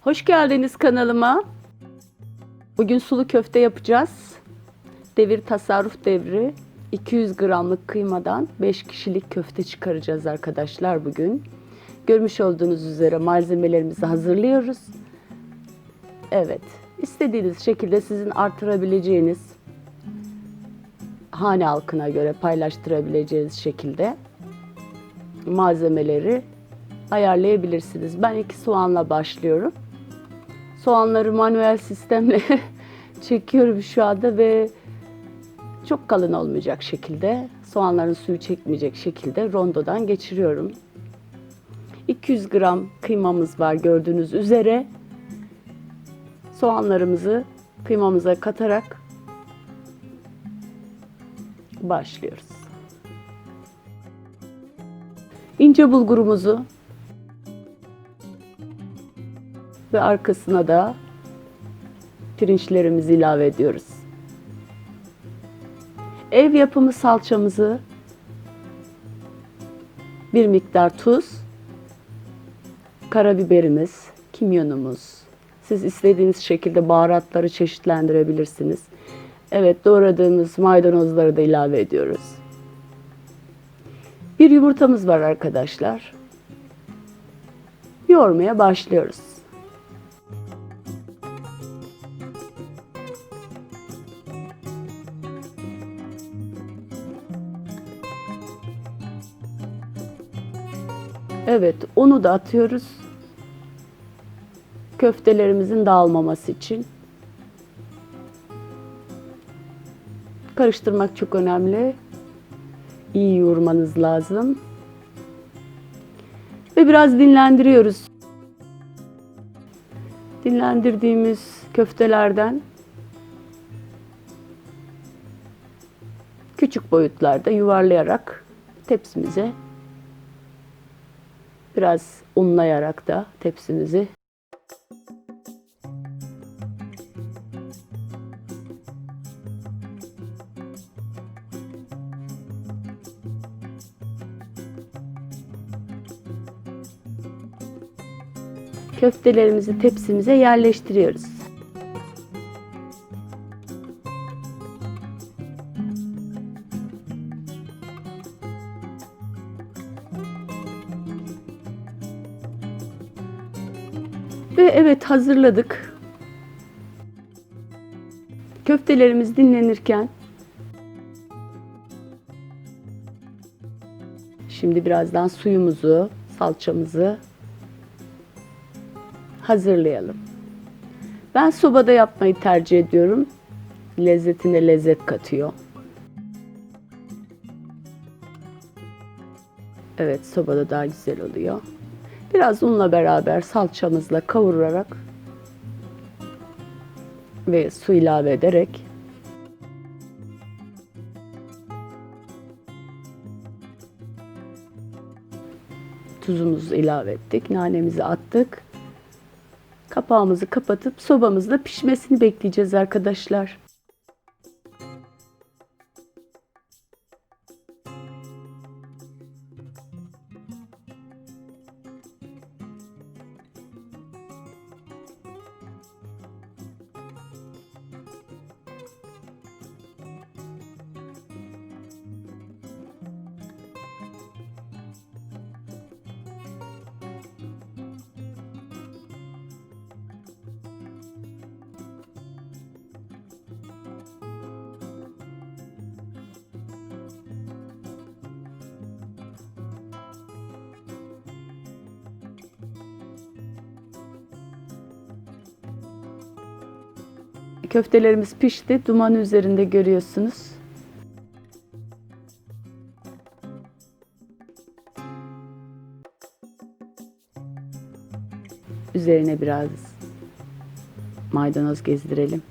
Hoş geldiniz kanalıma. Bugün sulu köfte yapacağız. Devir tasarruf devri. 200 gramlık kıymadan 5 kişilik köfte çıkaracağız arkadaşlar bugün. Görmüş olduğunuz üzere malzemelerimizi hazırlıyoruz. Evet, istediğiniz şekilde sizin artırabileceğiniz hane halkına göre paylaştırabileceğiniz şekilde malzemeleri ayarlayabilirsiniz. Ben iki soğanla başlıyorum. Soğanları manuel sistemle çekiyorum şu anda ve çok kalın olmayacak şekilde, soğanların suyu çekmeyecek şekilde rondodan geçiriyorum. 200 gram kıymamız var gördüğünüz üzere. Soğanlarımızı kıymamıza katarak başlıyoruz. İnce bulgurumuzu ve arkasına da pirinçlerimizi ilave ediyoruz. Ev yapımı salçamızı bir miktar tuz, karabiberimiz, kimyonumuz. Siz istediğiniz şekilde baharatları çeşitlendirebilirsiniz. Evet doğradığımız maydanozları da ilave ediyoruz. Bir yumurtamız var arkadaşlar. Yoğurmaya başlıyoruz. Evet, onu da atıyoruz. Köftelerimizin dağılmaması için. Karıştırmak çok önemli. İyi yoğurmanız lazım. Ve biraz dinlendiriyoruz. Dinlendirdiğimiz köftelerden küçük boyutlarda yuvarlayarak tepsimize biraz unlayarak da tepsimizi köftelerimizi tepsimize yerleştiriyoruz. Ve evet hazırladık. Köftelerimiz dinlenirken şimdi birazdan suyumuzu, salçamızı hazırlayalım. Ben sobada yapmayı tercih ediyorum. Lezzetine lezzet katıyor. Evet, sobada daha güzel oluyor. Biraz unla beraber salçamızla kavurarak ve su ilave ederek tuzumuzu ilave ettik, nanemizi attık. Kapağımızı kapatıp sobamızda pişmesini bekleyeceğiz arkadaşlar. Köftelerimiz pişti. Duman üzerinde görüyorsunuz. Üzerine biraz maydanoz gezdirelim.